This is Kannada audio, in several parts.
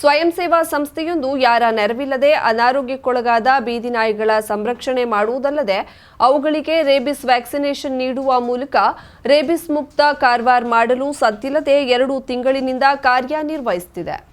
ಸ್ವಯಂ ಸೇವಾ ಸಂಸ್ಥೆಯೊಂದು ಯಾರ ನೆರವಿಲ್ಲದೆ ಅನಾರೋಗ್ಯಕ್ಕೊಳಗಾದ ಬೀದಿ ನಾಯಿಗಳ ಸಂರಕ್ಷಣೆ ಮಾಡುವುದಲ್ಲದೆ ಅವುಗಳಿಗೆ ರೇಬಿಸ್ ವ್ಯಾಕ್ಸಿನೇಷನ್ ನೀಡುವ ಮೂಲಕ ರೇಬಿಸ್ ಮುಕ್ತ ಕಾರವಾರ ಮಾಡಲು ಸದ್ದಿಲ್ಲದೆ ಎರಡು ತಿಂಗಳಿನಿಂದ ಕಾರ್ಯನಿರ್ವಹಿಸುತ್ತಿದೆ.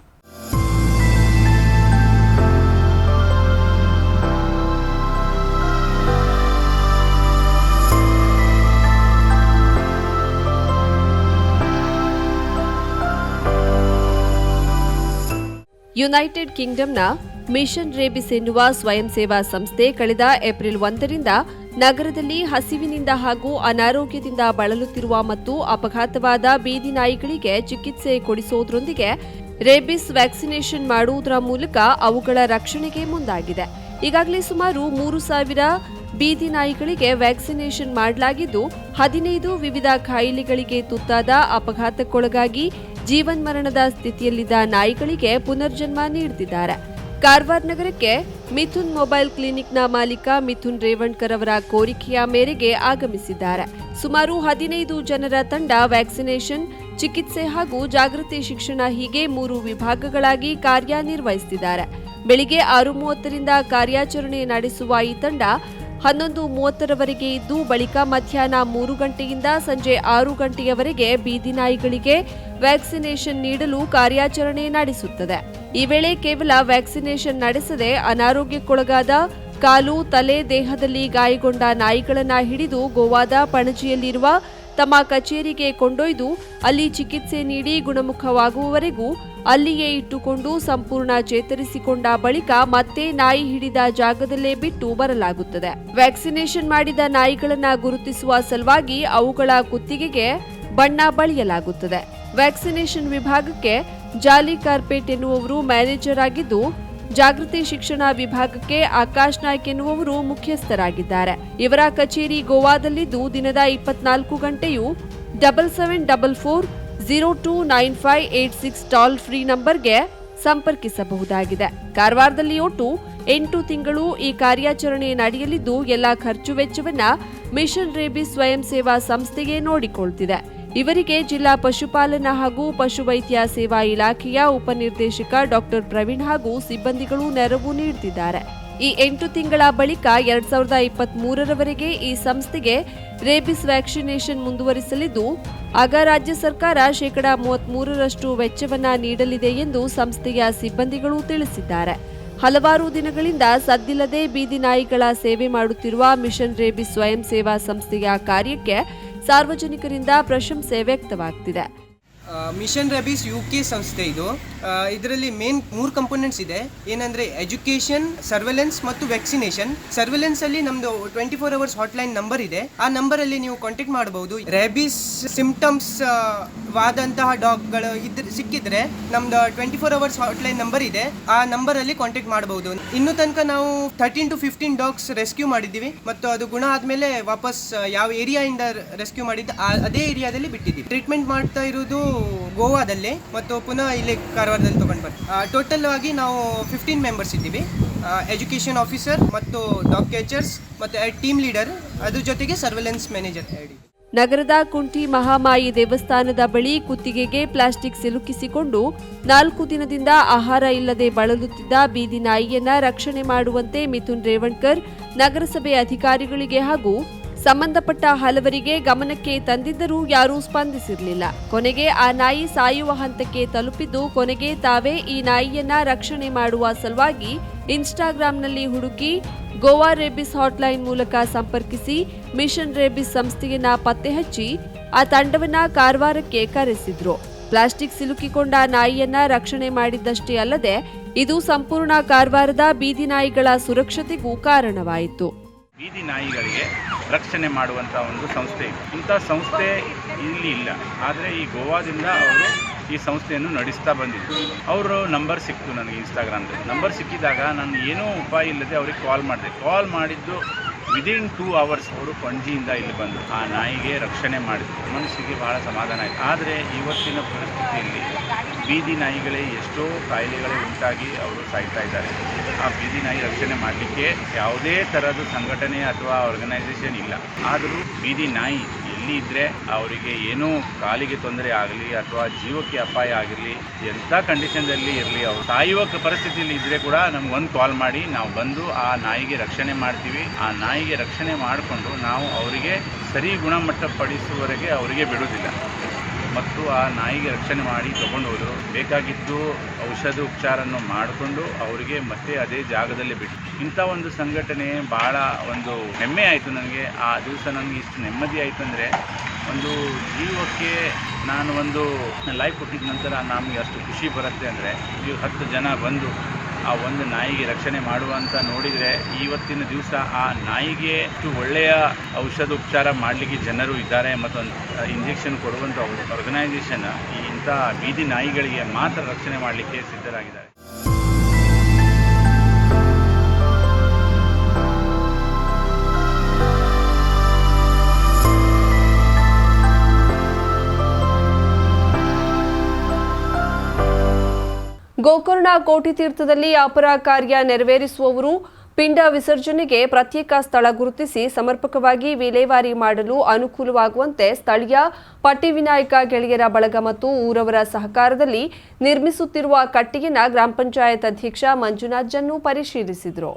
ಯುನೈಟೆಡ್ ಕಿಂಗ್ಡಮ್ನ ಮಿಷನ್ ರೇಬಿಸ್ ಎನ್ನುವ ಸ್ವಯಂ ಸೇವಾ ಸಂಸ್ಥೆ ಕಳೆದ ಏಪ್ರಿಲ್ ಒಂದರಿಂದ ನಗರದಲ್ಲಿ ಹಸಿವಿನಿಂದ ಹಾಗೂ ಅನಾರೋಗ್ಯದಿಂದ ಬಳಲುತ್ತಿರುವ ಮತ್ತು ಅಪಘಾತವಾದ ಬೀದಿ ನಾಯಿಗಳಿಗೆ ಚಿಕಿತ್ಸೆ ಕೊಡಿಸುವುದರೊಂದಿಗೆ ರೇಬಿಸ್ ವ್ಯಾಕ್ಸಿನೇಷನ್ ಮಾಡುವುದರ ಮೂಲಕ ಅವುಗಳ ರಕ್ಷಣೆಗೆ ಮುಂದಾಗಿದೆ. ಈಗಾಗಲೇ ಸುಮಾರು ಮೂರು ಸಾವಿರ ಬೀದಿ ನಾಯಿಗಳಿಗೆ ವ್ಯಾಕ್ಸಿನೇಷನ್ ಮಾಡಲಾಗಿದ್ದು, ಹದಿನೈದು ವಿವಿಧ ಕಾಯಿಲೆಗಳಿಗೆ ತುತ್ತಾದ ಅಪಘಾತಕ್ಕೊಳಗಾಗಿ ಜೀವನ್ಮರಣದ ಸ್ಥಿತಿಯಲ್ಲಿದ್ದ ನಾಯಿಗಳಿಗೆ ಪುನರ್ಜನ್ಮ ನೀಡುತ್ತಿದ್ದಾರೆ ಕಾರವಾರ ನಗರಕ್ಕೆ ಮಿಥುನ್ ಮೊಬೈಲ್ ಕ್ಲಿನಿಕ್ನ ಮಾಲೀಕ ಮಿಥುನ್ ರೇವಣ್ಕರ್ ಅವರ ಕೋರಿಕೆಯ ಮೇರೆಗೆ ಆಗಮಿಸಿದ್ದಾರೆ. ಸುಮಾರು ಹದಿನೈದು ಜನರ ತಂಡ ವ್ಯಾಕ್ಸಿನೇಷನ್, ಚಿಕಿತ್ಸೆ ಹಾಗೂ ಜಾಗೃತಿ ಶಿಕ್ಷಣ ಹೀಗೆ ಮೂರು ವಿಭಾಗಗಳಾಗಿ ಕಾರ್ಯನಿರ್ವಹಿಸುತ್ತಿದ್ದಾರೆ. ಬೆಳಿಗ್ಗೆ ಆರು ಮೂವತ್ತರಿಂದ ಕಾರ್ಯಾಚರಣೆ ನಡೆಸುವ ಈ ತಂಡ ಹನ್ನೊಂದು ಮೂವತ್ತರವರೆಗೆ ಇದ್ದು ಬಳಿಕ ಮಧ್ಯಾಹ್ನ ಮೂರು ಗಂಟೆಯಿಂದ ಸಂಜೆ ಆರು ಗಂಟೆಯವರೆಗೆ ಬೀದಿ ನಾಯಿಗಳಿಗೆ ವ್ಯಾಕ್ಸಿನೇಷನ್ ನೀಡಲು ಕಾರ್ಯಾಚರಣೆ ನಡೆಸುತ್ತದೆ. ಈ ವೇಳೆ ಕೇವಲ ವ್ಯಾಕ್ಸಿನೇಷನ್ ನಡೆಸದೆ ಅನಾರೋಗ್ಯಕ್ಕೊಳಗಾದ ಕಾಲು, ತಲೆ, ದೇಹದಲ್ಲಿ ಗಾಯಗೊಂಡ ನಾಯಿಗಳನ್ನು ಹಿಡಿದು ಗೋವಾದ ಪಣಜಿಯಲ್ಲಿರುವ ತಮ್ಮ ಕಚೇರಿಗೆ ಕೊಂಡೊಯ್ದು ಅಲ್ಲಿ ಚಿಕಿತ್ಸೆ ನೀಡಿ ಗುಣಮುಖವಾಗುವವರೆಗೂ ಅಲ್ಲಿಯೇ ಇಟ್ಟುಕೊಂಡು ಸಂಪೂರ್ಣ ಚೇತರಿಸಿಕೊಂಡ ಬಳಿಕ ಮತ್ತೆ ನಾಯಿ ಹಿಡಿದ ಜಾಗದಲ್ಲೇ ಬಿಟ್ಟು ಬರಲಾಗುತ್ತದೆ. ವ್ಯಾಕ್ಸಿನೇಷನ್ ಮಾಡಿದ ನಾಯಿಗಳನ್ನ ಗುರುತಿಸುವ ಸಲುವಾಗಿ ಅವುಗಳ ಕುತ್ತಿಗೆಗೆ ಬಣ್ಣ ಬಳಿಯಲಾಗುತ್ತದೆ. ವ್ಯಾಕ್ಸಿನೇಷನ್ ವಿಭಾಗಕ್ಕೆ ಜಾಲಿ ಕಾರ್ಪೆಟ್ ಎನ್ನುವವರು ಮ್ಯಾನೇಜರ್ ಆಗಿದ್ದು, ಜಾಗೃತಿ ಶಿಕ್ಷಣ ವಿಭಾಗಕ್ಕೆ ಆಕಾಶ್ ನಾಯ್ಕ್ ಎನ್ನುವವರು ಮುಖ್ಯಸ್ಥರಾಗಿದ್ದಾರೆ. ಇವರ ಕಚೇರಿ ಗೋವಾದಲ್ಲಿದ್ದು ದಿನದ ಇಪ್ಪತ್ನಾಲ್ಕು ಗಂಟೆಯೂ double seven double four zero two nine five eight six toll free ನಂಬರ್ಗೆ ಸಂಪರ್ಕಿಸಬಹುದಾಗಿದೆ. ಕಾರವಾರದಲ್ಲಿ ಒಟ್ಟು ಎಂಟು ತಿಂಗಳು ಈ ಕಾರ್ಯಾಚರಣೆ ನಡೆಯಲಿದ್ದು, ಎಲ್ಲ ಖರ್ಚು ವೆಚ್ಚವನ್ನ ಮಿಷನ್ ರೇಬಿ ಸ್ವಯಂ ಸೇವಾ ಸಂಸ್ಥೆಗೆ ನೋಡಿಕೊಳ್ತಿದೆ. ಇವರಿಗೆ ಜಿಲ್ಲಾ ಪಶುಪಾಲನಾ ಹಾಗೂ ಪಶುವೈದ್ಯ ಸೇವಾ ಇಲಾಖೆಯ ಉಪನಿರ್ದೇಶಕ ಡಾಕ್ಟರ್ ಪ್ರವೀಣ್ ಹಾಗೂ ಸಿಬ್ಬಂದಿಗಳು ನೆರವು ನೀಡುತ್ತಿದ್ದಾರೆ ಈ ಎಂಟು ತಿಂಗಳ ಬಳಿಕ ಎರಡ್ ಸಾವಿರದ ಇಪ್ಪತ್ತ್ ಮೂರರವರೆಗೆ ಈ ಸಂಸ್ಥೆಗೆ ರೇಬಿಸ್ ವ್ಯಾಕ್ಸಿನೇಷನ್ ಮುಂದುವರಿಸಲಿದ್ದು, ಆಗ ರಾಜ್ಯ ಸರ್ಕಾರ ಶೇಕಡಾ ಮೂವತ್ತ್ ಮೂರರಷ್ಟು ವೆಚ್ಚವನ್ನು ನೀಡಲಿದೆ ಎಂದು ಸಂಸ್ಥೆಯ ಸಿಬ್ಬಂದಿಗಳು ತಿಳಿಸಿದ್ದಾರೆ. ಹಲವಾರು ದಿನಗಳಿಂದ ಸದ್ದಿಲ್ಲದೆ ಬೀದಿ ನಾಯಿಗಳ ಸೇವೆ ಮಾಡುತ್ತಿರುವ ಮಿಷನ್ ರೇಬಿಸ್ ಸ್ವಯಂ ಸೇವಾ ಸಂಸ್ಥೆಯ ಕಾರ್ಯಕ್ಕೆ ಸಾರ್ವಜನಿಕರಿಂದ ಪ್ರಶಂಸೆ ವ್ಯಕ್ತವಾಗ್ತಿದೆ. ಮಿಷನ್ ರೆಬೀಸ್ ಯು ಕೆ ಸಂಸ್ಥೆ ಇದು. ಇದರಲ್ಲಿ ಮೇನ್ ಮೂರು ಕಂಪೋನೆಂಟ್ಸ್ ಇದೆ. ಏನಂದ್ರೆ ಎಜುಕೇಶನ್ ಸರ್ವೆಲೆನ್ಸ್ ಮತ್ತು ವ್ಯಾಕ್ಸಿನೇಷನ್ ಸರ್ವೆಲೆನ್ಸ್ ಅಲ್ಲಿ ನಮ್ದು twenty four hours hotline number ಇದೆ. ಆ ನಂಬರ್ ಅಲ್ಲಿ ನೀವು ಕಾಂಟ್ಯಾಕ್ಟ್ ಮಾಡಬಹುದು. ರೆಬೀಸ್ ಸಿಂಪ್ಟಮ್ಸ್ ವಾದಂತಹ ಡಾಗ್ಗಳು ಗಳು ಸಿಕ್ಕಿದ್ರೆ ನಮ್ದು twenty four hours hotline number ಇದೆ. ಆ ನಂಬರ್ ಅಲ್ಲಿ ಕಾಂಟ್ಯಾಕ್ಟ್ ಮಾಡಬಹುದು. ಇನ್ನು ತನಕ ನಾವು thirteen to fifteen dogs rescue ಮಾಡಿದ್ದೀವಿ. ಮತ್ತು ಅದು ಗುಣ ಆದ್ಮೇಲೆ ವಾಪಸ್ ಯಾವ ಏರಿಯಾ ಇಂದ ರೆಸ್ಕ್ಯೂ ಮಾಡಿದ್ದ ಅದೇ ಏರಿಯಾದಲ್ಲಿ ಬಿಟ್ಟಿದ್ದೀವಿ. ಟ್ರೀಟ್ಮೆಂಟ್ ಮಾಡ್ತಾ ಇರೋದು ಗೋವಾದಲ್ಲಿ ಮತ್ತು ಪುನಃ ಇಲ್ಲಿ ಕಾರವಾರದಲ್ಲಿ ತೊಗೊಂಡು ಬರ್ತೀವಿ ಟೋಟಲ್ ಆಗಿ ನಾವು ಫಿಫ್ಟೀನ್ ಮೆಂಬರ್ಸ್ ಇದ್ದೀವಿ. ಎಜುಕೇಷನ್ ಆಫೀಸರ್ ಮತ್ತು ಡಾಗ್ ಕ್ಯಾಚರ್ಸ್ ಮತ್ತು ಟೀಮ್ ಲೀಡರ್ ಅದ್ರ ಜೊತೆಗೆ ಸರ್ವೆಲೆನ್ಸ್ ಮ್ಯಾನೇಜರ್ ಹೇಳಿ ನಗರದ ಕುಂಟಿ ಮಹಾಮಾಯಿ ದೇವಸ್ಥಾನದ ಬಳಿ ಕುತ್ತಿಗೆಗೆ ಪ್ಲಾಸ್ಟಿಕ್ ಸಿಲುಕಿಸಿಕೊಂಡು ನಾಲ್ಕು ದಿನದಿಂದ ಆಹಾರ ಇಲ್ಲದೆ ಬಳಲುತ್ತಿದ್ದ ಬೀದಿ ನಾಯಿಯನ್ನ ರಕ್ಷಣೆ ಮಾಡುವಂತೆ ಮಿಥುನ್ ರೇವಣ್ಕರ್ ನಗರಸಭೆ ಅಧಿಕಾರಿಗಳಿಗೆ ಹಾಗೂ ಸಂಬಂಧಪಟ್ಟ ಹಲವರಿಗೆ ಗಮನಕ್ಕೆ ತಂದಿದ್ದರೂ ಯಾರೂ ಸ್ಪಂದಿಸಿರಲಿಲ್ಲ. ಕೊನೆಗೆ ಆ ನಾಯಿ ಸಾಯುವ ಹಂತಕ್ಕೆ ತಲುಪಿದ್ದು ಕೊನೆಗೆ ತಾವೇ ಈ ನಾಯಿಯನ್ನ ರಕ್ಷಣೆ ಮಾಡುವ ಸಲುವಾಗಿ ಇನ್ಸ್ಟಾಗ್ರಾಂನಲ್ಲಿ ಹುಡುಕಿ ಗೋವಾ ರೇಬಿಸ್ ಹಾಟ್ಲೈನ್ ಮೂಲಕ ಸಂಪರ್ಕಿಸಿ ಮಿಷನ್ ರೇಬಿಸ್ ಸಂಸ್ಥೆಯನ್ನ ಪತ್ತೆ ಹಚ್ಚಿ ಆ ತಂಡವನ್ನ ಕಾರವಾರಕ್ಕೆ ಕರೆಸಿದ್ರು. ಪ್ಲಾಸ್ಟಿಕ್ ಸಿಲುಕಿಕೊಂಡ ನಾಯಿಯನ್ನ ರಕ್ಷಣೆ ಮಾಡಿದ್ದಷ್ಟೇ ಅಲ್ಲದೆ ಇದು ಸಂಪೂರ್ಣ ಕಾರವಾರದ ಬೀದಿ ನಾಯಿಗಳ ಸುರಕ್ಷತೆಗೂ ಕಾರಣವಾಯಿತು. ಬೀದಿ ನಾಯಿಗಳಿಗೆ ರಕ್ಷಣೆ ಮಾಡುವಂಥ ಒಂದು ಸಂಸ್ಥೆ ಇದೆ. ಇಂಥ ಸಂಸ್ಥೆ ಇಲ್ಲಿ ಇಲ್ಲ. ಆದರೆ ಈ ಗೋವಾದಿಂದ ಅವರು ಈ ಸಂಸ್ಥೆಯನ್ನು ನಡೆಸ್ತಾ ಬಂದಿದ್ದು ಅವರು ನಂಬರ್ ಸಿಕ್ತು ನನಗೆ ಇನ್ಸ್ಟಾಗ್ರಾಮ್ದಲ್ಲಿ ನಂಬರ್ ಸಿಕ್ಕಿದಾಗ ನಾನು ಏನೂ ಉಪಾಯ ಇಲ್ಲದೆ ಅವ್ರಿಗೆ ಕಾಲ್ ಮಾಡಿದೆ. ಕಾಲ್ ಮಾಡಿದ್ದು ವಿದಿನ್ ಟೂ ಅವರ್ಸ್ ಅವರು ಪಣಜಿಯಿಂದ ಇಲ್ಲಿ ಬಂದರು ಆ ನಾಯಿಗೆ ರಕ್ಷಣೆ ಮಾಡಿದರು. ಮನಸ್ಸಿಗೆ ಬಹಳ ಸಮಾಧಾನ ಆಯಿತು. ಆದರೆ ಇವತ್ತಿನ ಪರಿಸ್ಥಿತಿಯಲ್ಲಿ ಬೀದಿ ನಾಯಿಗಳೇ ಎಷ್ಟೋ ಕಾಯಿಲೆಗಳೇ ಉಂಟಾಗಿ ಅವರು ಸಾಯ್ತಾ ಇದ್ದಾರೆ. ಆ ಬೀದಿ ನಾಯಿ ರಕ್ಷಣೆ ಮಾಡಲಿಕ್ಕೆ ಯಾವುದೇ ಥರದ ಸಂಘಟನೆ ಅಥವಾ ಆರ್ಗನೈಸೇಷನ್ ಇಲ್ಲ. ಆದರೂ ಬೀದಿ ನಾಯಿ ಇಲ್ಲಿ ಇದ್ದರೆ ಅವರಿಗೆ ಏನೂ ಕಾಲಿಗೆ ತೊಂದರೆ ಆಗಲಿ ಅಥವಾ ಜೀವಕ್ಕೆ ಅಪಾಯ ಆಗಿರಲಿ, ಎಂಥ ಕಂಡೀಷನ್ದಲ್ಲಿ ಇರಲಿ, ಅವರು ಸಾಯುವ ಪರಿಸ್ಥಿತಿಯಲ್ಲಿ ಇದ್ದರೆ ಕೂಡ ನಮ್ಗೊಂದು ಕಾಲ್ ಮಾಡಿ, ನಾವು ಬಂದು ಆ ನಾಯಿಗೆ ರಕ್ಷಣೆ ಮಾಡ್ತೀವಿ. ಆ ನಾಯಿಗೆ ರಕ್ಷಣೆ ಮಾಡಿಕೊಂಡು ನಾವು ಅವರಿಗೆ ಸರಿ ಗುಣಮಟ್ಟ ಪಡಿಸುವವರೆಗೆ ಅವರಿಗೆ ಬಿಡುವುದಿಲ್ಲ. ಮತ್ತು ಆ ನಾಯಿಗೆ ರಕ್ಷಣೆ ಮಾಡಿ ತಗೊಂಡು ಹೋದರು ಬೇಕಾಗಿದ್ದು ಔಷಧ ಉಪಚಾರವನ್ನು ಮಾಡಿಕೊಂಡು ಅವರಿಗೆ ಮತ್ತೆ ಅದೇ ಜಾಗದಲ್ಲಿ ಬಿಟ್ಟು. ಇಂಥ ಒಂದು ಸಂಘಟನೆ ಭಾಳ ಒಂದು ಹೆಮ್ಮೆ ಆಯಿತು ನನಗೆ. ಆ ದಿವಸ ನನಗೆ ಇಷ್ಟು ನೆಮ್ಮದಿ ಆಯಿತು ಅಂದರೆ ಒಂದು ಜೀವಕ್ಕೆ ನಾನು ಒಂದು ಲೈಫ್ ಕೊಟ್ಟಿದ ನಂತರ ನಮಗೆ ಅಷ್ಟು ಖುಷಿ ಬರುತ್ತೆ ಅಂದರೆ. ಈ ಹತ್ತು ಜನ ಬಂದು ಆ ಒಂದು ನಾಯಿಗೆ ರಕ್ಷಣೆ ಮಾಡುವಂತ ನೋಡಿದರೆ ಇವತ್ತಿನ ದಿವಸ ಆ ನಾಯಿಗೆ ಇಷ್ಟು ಒಳ್ಳೆಯ ಔಷಧ ಉಪಚಾರ ಮಾಡಲಿಕ್ಕೆ ಜನರು ಇದ್ದಾರೆ ಮತ್ತು ಇಂಜೆಕ್ಷನ್ ಕೊಡುವಂಥ ಆರ್ಗನೈಸೇಷನ್ ಇಂಥ ಬೀದಿ ನಾಯಿಗಳಿಗೆ ಮಾತ್ರ ರಕ್ಷಣೆ ಮಾಡಲಿಕ್ಕೆ ಸಿದ್ಧರಾಗಿದ್ದಾರೆ. ಕೋಟಿ ತೀರ್ಥದಲ್ಲಿ ಅಪರ ಕಾರ್ಯ ನೆರವೇರಿಸುವವರು ಪಿಂಡ ವಿಸರ್ಜನೆಗೆ ಪ್ರತ್ಯೇಕ ಸ್ಥಳ ಗುರುತಿಸಿ ಸಮರ್ಪಕವಾಗಿ ವಿಲೇವಾರಿ ಮಾಡಲು ಅನುಕೂಲವಾಗುವಂತೆ ಸ್ಥಳೀಯ ಪಟ್ಟಿವಿನಾಯಕ ಗೆಳೆಯರ ಬಳಗ ಮತ್ತು ಊರವರ ಸಹಕಾರದಲ್ಲಿ ನಿರ್ಮಿಸುತ್ತಿರುವ ಕಟ್ಟಿಗೆನ ಗ್ರಾಮ ಪಂಚಾಯತ್ ಅಧ್ಯಕ್ಷ ಮಂಜುನಾಥ್ ಜನ್ನು ಪರಿಶೀಲಿಸಿದರು.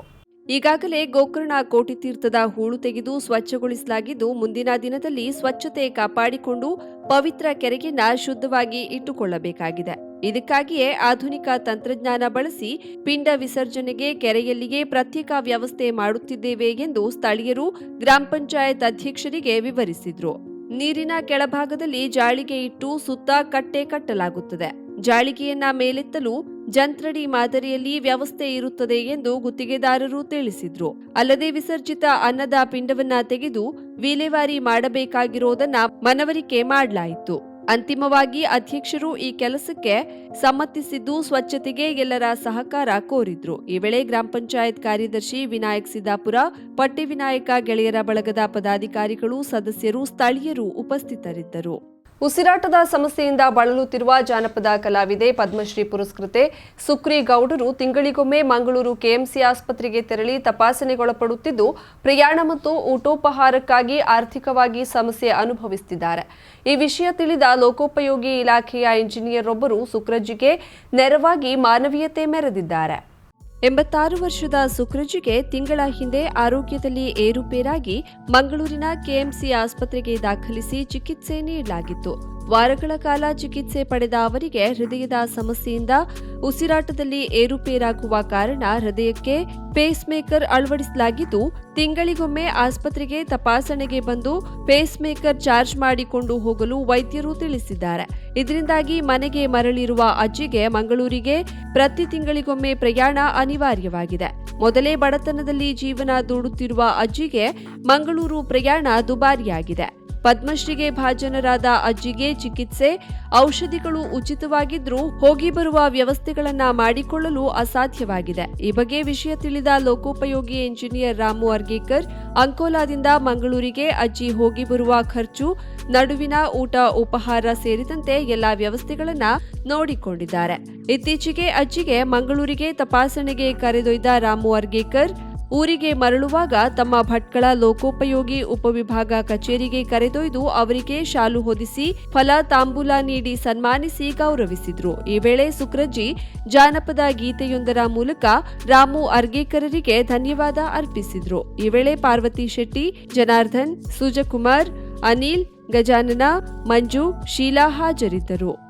ಈಗಾಗಲೇ ಗೋಕರ್ಣ ಕೋಟಿ ತೀರ್ಥದ ಹೂಳು ತೆಗೆದು ಸ್ವಚ್ಛಗೊಳಿಸಲಾಗಿದ್ದು ಮುಂದಿನ ದಿನದಲ್ಲಿ ಸ್ವಚ್ಛತೆ ಕಾಪಾಡಿಕೊಂಡು ಪವಿತ್ರ ಕೆರೆಗಿನ ಶುದ್ಧವಾಗಿ ಇಟ್ಟುಕೊಳ್ಳಬೇಕಾಗಿದೆ. ಇದಕ್ಕಾಗಿಯೇ ಆಧುನಿಕ ತಂತ್ರಜ್ಞಾನ ಬಳಸಿ ಪಿಂಡ ವಿಸರ್ಜನೆಗೆ ಕೆರೆಯಲ್ಲಿಯೇ ಪ್ರತ್ಯೇಕ ವ್ಯವಸ್ಥೆ ಮಾಡುತ್ತಿದ್ದೇವೆ ಎಂದು ಸ್ಥಳೀಯರು ಗ್ರಾಮ ಪಂಚಾಯತ್ ಅಧ್ಯಕ್ಷರಿಗೆ ವಿವರಿಸಿದರು. ನೀರಿನ ಕೆಳಭಾಗದಲ್ಲಿ ಜಾಳಿಗೆ ಇಟ್ಟು ಸುತ್ತ ಕಟ್ಟೆ ಕಟ್ಟಲಾಗುತ್ತದೆ. ಜಾಳಿಗೆಯನ್ನ ಮೇಲೆತ್ತಲು ಜಂತ್ರಡಿ ಮಾದರಿಯಲ್ಲಿ ವ್ಯವಸ್ಥೆ ಇರುತ್ತದೆ ಎಂದು ಗುತ್ತಿಗೆದಾರರು ತಿಳಿಸಿದ್ರು. ಅಲ್ಲದೆ ವಿಸರ್ಜಿತ ಅನ್ನದ ಪಿಂಡವನ್ನ ತೆಗೆದು ವಿಲೇವಾರಿ ಮಾಡಬೇಕಾಗಿರೋದನ್ನ ಮನವರಿಕೆ ಮಾಡಲಾಯಿತು. ಅಂತಿಮವಾಗಿ ಅಧ್ಯಕ್ಷರು ಈ ಕೆಲಸಕ್ಕೆ ಸಮ್ಮತಿಸಿದ್ದು ಸ್ವಚ್ಛತೆಗೆ ಎಲ್ಲರ ಸಹಕಾರ ಕೋರಿದ್ರು. ಈ ವೇಳೆ ಗ್ರಾಮ ಪಂಚಾಯತ್ ಕಾರ್ಯದರ್ಶಿ ವಿನಾಯಕ್ ಸಿದ್ದಾಪುರ, ಪಟ್ಟಿ ವಿನಾಯಕ ಗೆಳೆಯರ ಬಳಗದ ಪದಾಧಿಕಾರಿಗಳು, ಸದಸ್ಯರು, ಸ್ಥಳೀಯರು ಉಪಸ್ಥಿತರಿದ್ದರು. ಉಸಿರಾಟದ ಸಮಸ್ಯೆಯಿಂದ ಬಳಲುತ್ತಿರುವ ಜಾನಪದ ಕಲಾವಿದೆ ಪದ್ಮಶ್ರೀ ಪುರಸ್ಕೃತೆ. ಸುಕ್ರಿ ಗೌಡರು ತಿಂಗಳಿಗೊಮ್ಮೆ ಮಂಗಳೂರು ಕೆಎಂಸಿ ಆಸ್ಪತ್ರೆಗೆ ತೆರಳಿ ತಪಾಸಣೆಗೊಳಪಡುತ್ತಿದ್ದು, ಪ್ರಯಾಣ ಮತ್ತು ಊಟೋಪಹಾರಕ್ಕಾಗಿ ಆರ್ಥಿಕವಾಗಿ ಸಮಸ್ಯೆ ಅನುಭವಿಸುತ್ತಿದ್ದಾರೆ. ಈ ವಿಷಯ ತಿಳಿದ ಲೋಕೋಪಯೋಗಿ ಇಲಾಖೆಯ ಇಂಜಿನಿಯರ್ ಒಬ್ಬರು ಸುಕ್ರಜ್ಜಿಗೆ ನೆರವಾಗಿ ಮಾನವೀಯತೆ ಮೆರೆದಿದ್ದಾರೆ. ಎಂಬತ್ತಾರು ವರ್ಷದ ಸುಕ್ರಜಿಗೆ ತಿಂಗಳ ಹಿಂದೆ ಆರೋಗ್ಯದಲ್ಲಿ ಏರುಪೇರಾಗಿ ಮಂಗಳೂರಿನ ಕೆಎಂಸಿ ಆಸ್ಪತ್ರೆಗೆ ದಾಖಲಿಸಿ ಚಿಕಿತ್ಸೆ ನೀಡಲಾಗಿತ್ತು. ವಾರಗಳ ಕಾಲ ಚಿಕಿತ್ಸೆ ಪಡೆದ ಅವರಿಗೆ ಹೃದಯದ ಸಮಸ್ಯೆಯಿಂದ ಉಸಿರಾಟದಲ್ಲಿ ಏರುಪೇರಾಗುವ ಕಾರಣ ಹೃದಯಕ್ಕೆ ಪೇಸ್ ಮೇಕರ್ ಅಳವಡಿಸಲಾಗಿದ್ದು, ತಿಂಗಳಿಗೊಮ್ಮೆ ಆಸ್ಪತ್ರೆಗೆ ತಪಾಸಣೆಗೆ ಬಂದು ಪೇಸ್ ಮೇಕರ್ ಚಾರ್ಜ್ ಮಾಡಿಕೊಂಡು ಹೋಗಲು ವೈದ್ಯರು ತಿಳಿಸಿದ್ದಾರೆ. ಇದರಿಂದಾಗಿ ಮನೆಗೆ ಮರಳಿರುವ ಅಜ್ಜಿಗೆ ಮಂಗಳೂರಿಗೆ ಪ್ರತಿ ತಿಂಗಳಿಗೊಮ್ಮೆ ಪ್ರಯಾಣ ಅನಿವಾರ್ಯವಾಗಿದೆ. ಮೊದಲೇ ಬಡತನದಲ್ಲಿ ಜೀವನ ದೂಡುತ್ತಿರುವ ಅಜ್ಜಿಗೆ ಮಂಗಳೂರು ಪ್ರಯಾಣ ದುಬಾರಿಯಾಗಿದೆ. ಪದ್ಮಶ್ರೀಗೆ ಭಾಜನರಾದ ಅಜ್ಜಿಗೆ ಚಿಕಿತ್ಸೆ, ಔಷಧಿಗಳು ಉಚಿತವಾಗಿದ್ದರೂ ಹೋಗಿ ಬರುವ ವ್ಯವಸ್ಥೆಗಳನ್ನ ಮಾಡಿಕೊಳ್ಳಲು ಅಸಾಧ್ಯವಾಗಿದೆ. ಈ ಬಗ್ಗೆ ವಿಷಯ ತಿಳಿದ ಲೋಕೋಪಯೋಗಿ ಇಂಜಿನಿಯರ್ ರಾಮು ಅರ್ಗೇಕರ್, ಅಂಕೋಲಾದಿಂದ ಮಂಗಳೂರಿಗೆ ಅಜ್ಜಿ ಹೋಗಿ ಬರುವ ಖರ್ಚು, ನಡುವಿನ ಊಟ, ಉಪಹಾರ ಸೇರಿದಂತೆ ಎಲ್ಲಾ ವ್ಯವಸ್ಥೆಗಳನ್ನ ನೋಡಿಕೊಂಡಿದ್ದಾರೆ. ಇತ್ತೀಚೆಗೆ ಅಜ್ಜಿಗೆ ಮಂಗಳೂರಿಗೆ ತಪಾಸಣೆಗೆ ಕರೆದೊಯ್ದ ರಾಮು ಅರ್ಗೇಕರ್ ಊರಿಗೆ ಮರಳುವಾಗ ತಮ್ಮ ಭಟ್ಕಳ ಲೋಕೋಪಯೋಗಿ ಉಪವಿಭಾಗ ಕಚೇರಿಗೆ ಕರೆದೊಯ್ದು ಅವರಿಗೆ ಶಾಲು ಹೊದಿಸಿ ಫಲ ತಾಂಬೂಲ ನೀಡಿ ಸನ್ಮಾನಿಸಿ ಗೌರವಿಸಿದ್ರು. ಈ ವೇಳೆ ಸುಕ್ರಜ್ಜಿ ಜಾನಪದ ಗೀತೆಯೊಂದರ ಮೂಲಕ ರಾಮು ಅರ್ಗೇಕರರಿಗೆ ಧನ್ಯವಾದ ಅರ್ಪಿಸಿದ್ರು. ಈ ವೇಳೆ ಪಾರ್ವತಿ ಶೆಟ್ಟಿ, ಜನಾರ್ದನ್, ಸುಜಕುಮಾರ್, ಅನಿಲ್, ಗಜಾನನ, ಮಂಜು, ಶೀಲಾ ಹಾಜರಿದ್ದರು.